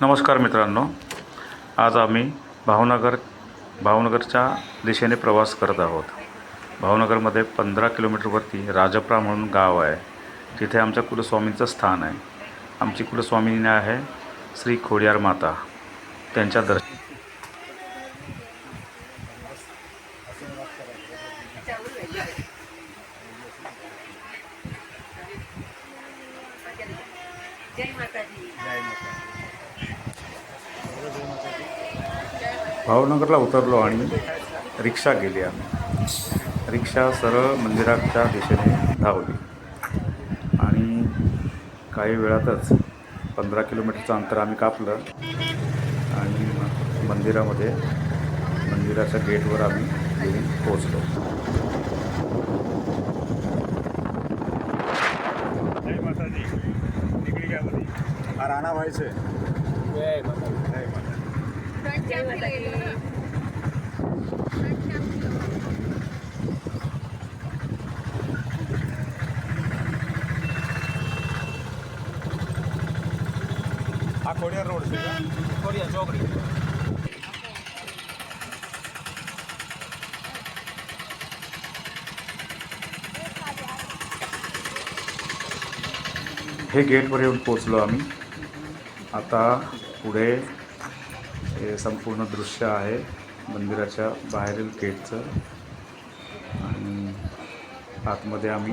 नमस्कार मित्रांनो. आज आम्ही भावनगर भावनगरच्या दिशेने प्रवास करत आहोत. भावनगरमध्ये पंधरा किलोमीटरवरती राजप्रा म्हणून गाव आहे. तिथे आमच्या कुलस्वामींचं स्थान आहे. आमची कुलस्वामिनी आहे श्री खोडियार माता. त्यांच्या दर्श भावनगरला उतरलो आणि रिक्षा गेली आम्ही. रिक्षा सरळ मंदिराच्या दिशेने धावली. आणि काही वेळातच पंधरा किलोमीटरचं अंतर आम्ही कापलं आणि मंदिरामध्ये मंदिराच्या गेटवर आम्ही येऊन पोचलो राणा व्हायचंय. हा खोडिया रोड खोडिया चौकडी। हे गेटवर येऊन पोचलो आम्ही. आता पुढे हे संपूर्ण दृश्य आहे मंदिराच्या बाहेरील गेटचं. आणि आतमध्ये आम्ही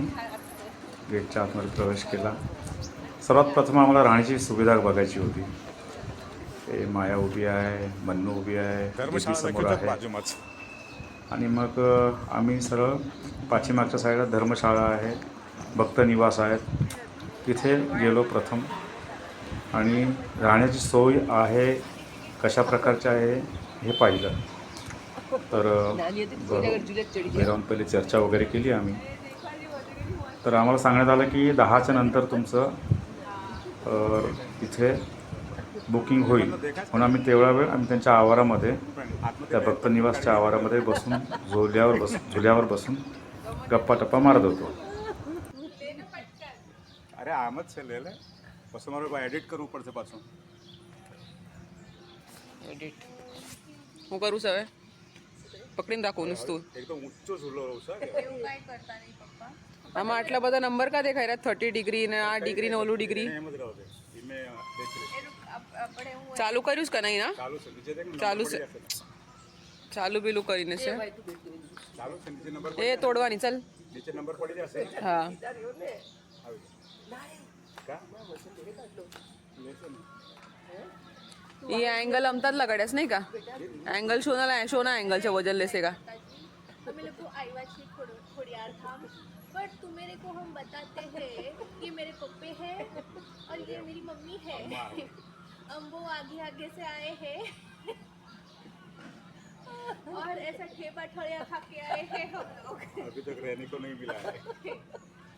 गेटच्या आतमध्ये प्रवेश केला. सर्वात प्रथम आम्हाला राहण्याची सुविधा बघायची होती. हे माया उभी आहे मन्नू उभी आहे समोर आहे. आणि मग आम्ही सरळ पाठीमागच्या साईडला धर्मशाळा आहे भक्त निवास आहेत. तिथे गेलो प्रथम. आणि राहण्याची सोय आहे कशा प्रकारच्या आहे हे पाहिलं. तर भैरवून पहिले चर्चा वगैरे केली आम्ही. तर आम्हाला सांगण्यात आलं की दहाच्या नंतर तुमचं तिथे बुकिंग होईल. म्हणून आम्ही तेवढा वेळ आम्ही त्यांच्या आवारामध्ये त्या भक्तनिवासच्या आवारामध्ये बसून झोल्यावर बस झुल्यावर बसून गप्पा टप्पा मारत होतो. अरे आमच एडिट करू पडते पासून. એડિટ હું કરું છું હવે? પકડીને રાખું નુસતું એકદમ ઊંચો ઝૂલો રહું છે આમાં આટલા બધા નંબર કા દેખાય રહ્યા? થર્ટી ડિગ્રી ને આ ડિગ્રી ને ઓલું ડિગ્રી. ચાલુ કર્યું છે કે નહીં ના ચાલુ છે. ચાલુ પેલું કરીને છે. એ તોડવાની ચાલ. નીચે નંબર પડી જશે. હા. ये अँगल अमतात लगाड्यास नाही का? अँगल शोनाला शोना अँगलच्या वजनलेस का? मेरे को आदिवासी बट तू मेरे को हम बताते हैं कि मेरे पप्पे और ये मेरी मम्मी है. वो आगे आगे से आए और ऐसा खेपा ठोड़िया खा के आए हैं हम लोग. अभी तक रहने को नहीं मिला है।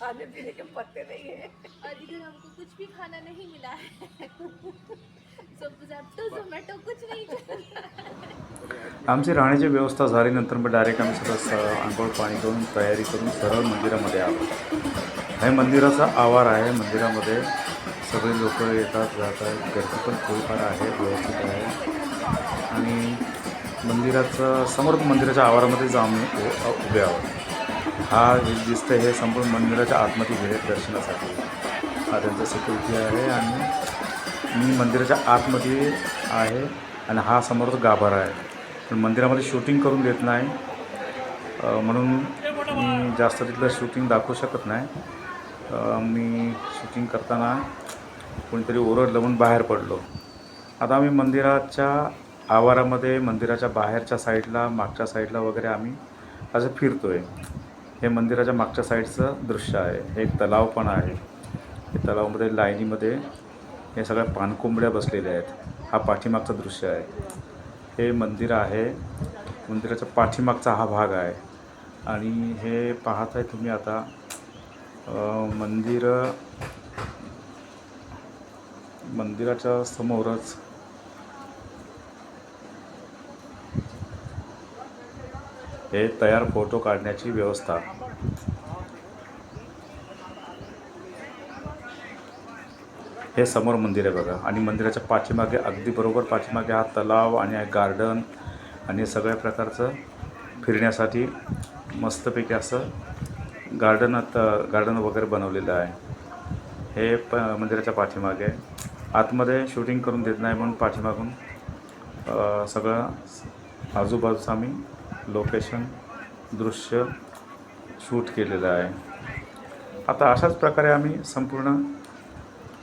खाने पीने के पत्ते नहीं है। और इधर हमको कुछ भी खाना नहीं मिला है। सब तो जोमेटो कुछ नहीं आमची राहण्याची व्यवस्था झाल्यानंतर मग डायरेक्ट आम्ही सगळं स आंघोळ पाणी करून तयारी करून सरळ मंदिरामध्ये आलो. हे मंदिराचा आवार आहे. मंदिरामध्ये सगळे लोक येतात जातात. गर्दी पण थोडीफार आहे व्यवस्थित आहे. आणि मंदिराचं समोर मंदिराच्या आवारामध्येच आम्ही उभे आहोत. हा जे दिसतं हे संपूर्ण मंदिराच्या आतमध्ये गेले दर्शनासाठी. हा त्यांचा सिक्युरिटी आहे आणि मी मंदिराच्या आतमध्ये आहे आणि हा समोरचा गाभारा आहे. पण मंदिरामध्ये शूटिंग करून देत नाही. म्हणून मी जास्त तिथलं शूटिंग दाखवू शकत नाही. मी शूटिंग करताना कोणीतरी ओरडलं लावून बाहेर पडलो. आता आम्ही मंदिराच्या आवारामध्ये मंदिराच्या बाहेरच्या साईडला मागच्या साईडला वगैरे आम्ही असं फिरतो आहे हे मंदिराच्या मागच्या साईडचं दृश्य आहे. हे एक तलाव पण आहे. हे तलावामध्ये लाईनीमध्ये हे सगळ्या पानकोंबड्या बसलेल्या आहेत. हा पाठीमागचं दृश्य आहे. हे मंदिर आहे. मंदिराच्या पाठीमागचा हा भाग आहे. आणि हे पाहत आहे तुम्ही आता मंदिर मंदिराच्या समोरच हे तयार फोटो काढण्याची व्यवस्था. हे समोर मंदिर आहे बघा. आणि मंदिराच्या पाठीमागे अगदी बरोबर पाठीमागे हा तलाव आणि गार्डन आणि सगळ्या प्रकारचं फिरण्यासाठी मस्तपैकी असं गार्डन आता गार्डन वगैरे बनवलेलं आहे. हे प मंदिराच्या पाठीमागे. आतमध्ये शूटिंग करून देत नाही म्हणून पाठीमागून सगळं आजूबाजूचं आम्ही लोकेशन दृश्य शूट केलेलं आहे. आता अशाच प्रकारे आम्ही संपूर्ण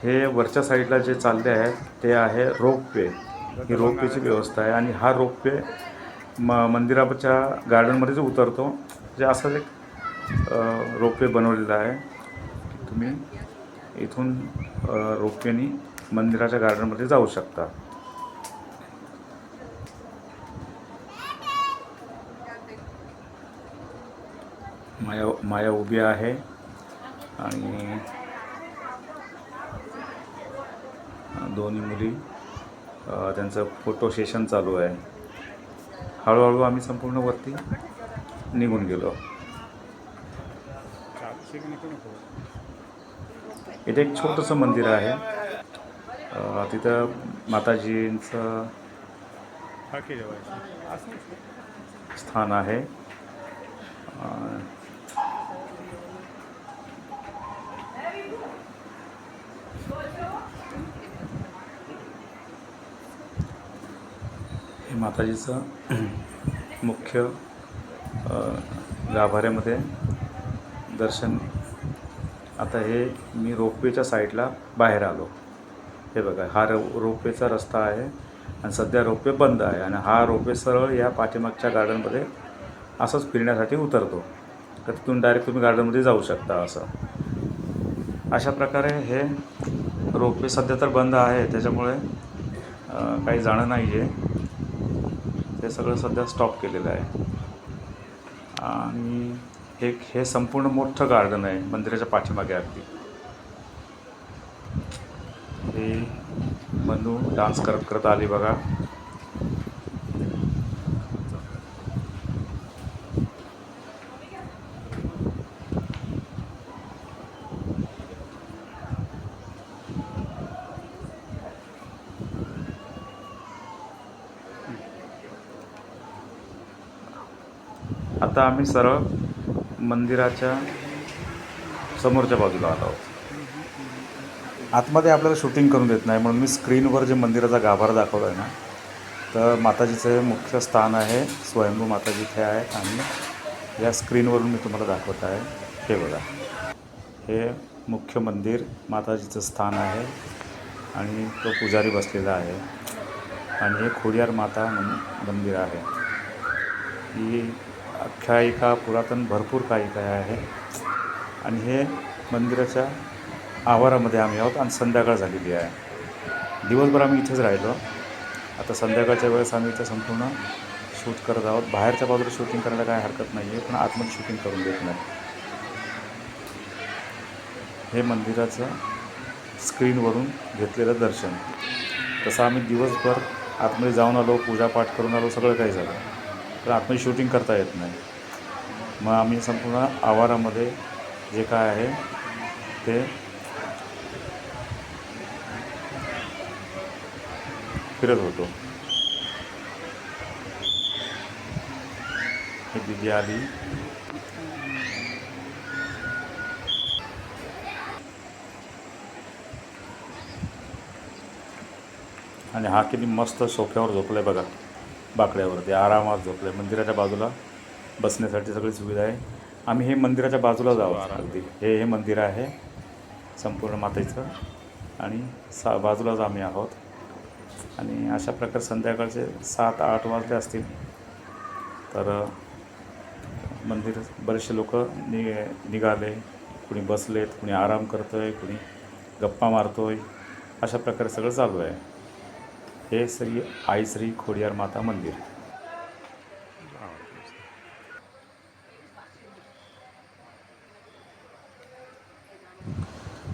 हे वरच्या साईडला जे चालले आहे ते आहे रोपवे. ही रोपवेची व्यवस्था आहे आणि हा रोपवे म मंदिराच्या गार्डनमध्ये जो उतरतो जे असंच एक रोपवे बनवलेला आहे. तुम्ही इथून रोपवेनी मंदिराच्या गार्डनमध्ये जाऊ शकता. माया माया उभी आहे. आणि दोन्ही मुली त्यांचं फोटो सेशन चालू आहे. हळूहळू आम्ही संपूर्ण वरती निघून गेलो. इथे एक छोटंसं मंदिर आहे. तिथं माताजींचं स्थान आहे. माताजीचं मुख्य गाभाऱ्यामध्ये दर्शन. आता हे मी रोपवेच्या साईडला बाहेर आलो. हे बघा हा रो रोपवेचा रस्ता आहे आणि सध्या रोपवे बंद आहे आणि हा रोपवे सरळ या पाठीमागच्या गार्डनमध्ये असंच फिरण्यासाठी उतरतो. तर तिथून डायरेक्ट तुम्ही गार्डनमध्ये जाऊ शकता असं. अशा प्रकारे हे रोपवे सध्या तर बंद आहे त्याच्यामुळे काही जाणं नाही आहे ते सगळं सध्या स्टॉप केलेलं आहे. आणि हे हे संपूर्ण मोठं गार्डन आहे मंदिराच्या पाठीमागे अगदी. हे मनू डान्स करत करत आली बघा. आता आम्ही सरळ मंदिराच्या समोरच्या बाजूला आलो आहोत. आतमध्ये आपल्याला शूटिंग करून देत नाही म्हणून मी स्क्रीनवर जे मंदिराचा गाभारा दाखवला आहे ना तर माताजीचं हे मुख्य स्थान आहे स्वयंभू माताजी इथे आहे आणि या स्क्रीनवरून मी तुम्हाला दाखवत आहे हे बघा. हे मुख्य मंदिर माताजीचं स्थान आहे आणि तो पुजारी बसलेला आहे. आणि हे खोडियार माता मंदिर आहे. ही आख्यायिका पुरातन भरपूर काही काय आहे. आणि हे मंदिराच्या आवारामध्ये आम्ही आहोत आणि संध्याकाळ झालेली आहे. दिवसभर आम्ही इथेच राहिलो. आता संध्याकाळच्या वेळेस आम्ही इथं संपूर्ण शूट करत आहोत. बाहेरच्या बाजूला शूटिंग करायला काय हरकत नाही आहे पण आतमध्ये शूटिंग करून देत नाही. हे मंदिराचं स्क्रीनवरून घेतलेलं दर्शन. तसं आम्ही दिवसभर आतमध्ये जाऊन आलो पूजापाठ करून आलो सगळं काही झालं. तर आतमध्ये शूटिंग करता येत नाही. मग आम्ही संपूर्ण आवारामध्ये जे काय आहे ते फिरत होतो. दिदी आली. आणि हा किती मस्त सोफ्यावर झोपलाय बघा. बाकड्यावरती आरामात झोपलाय मंदिराच्या बाजूला बसण्यासाठी सगळी सुविधा आहे. आम्ही हे मंदिराच्या बाजूला जाऊ अगदी. हे हे मंदिर आहे. संपूर्ण मातेचं. आणि सा बाजूलाच आम्ही आहोत. आणि अशा प्रकारे संध्याकाळचे सात आठ वाजले असतील तर मंदिर बरेचसे लोक नि निघाले. कुणी बसलेत कुणी आराम करतो आहे कुणी गप्पा मारतो आहे अशा प्रकारे सगळं चालू आहे. हे श्री आई श्री खोडियार माता मंदिर.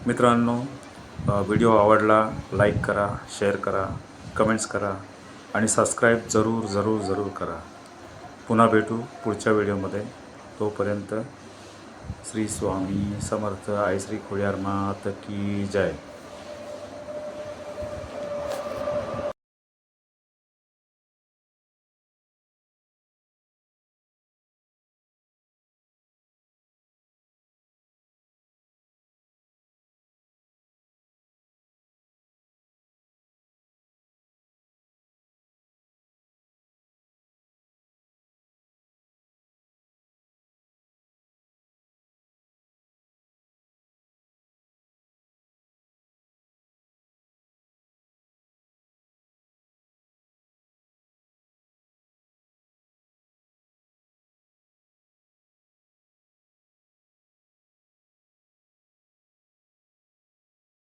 मित्रांनो व्हिडिओ आवडला लाईक करा शेअर करा कमेंट्स करा आणि सबस्क्राईब जरूर जरूर जरूर करा. पुन्हा भेटू पुढच्या व्हिडिओमध्ये. तोपर्यंत श्री स्वामी समर्थ आई श्री खोडियार मात की जय.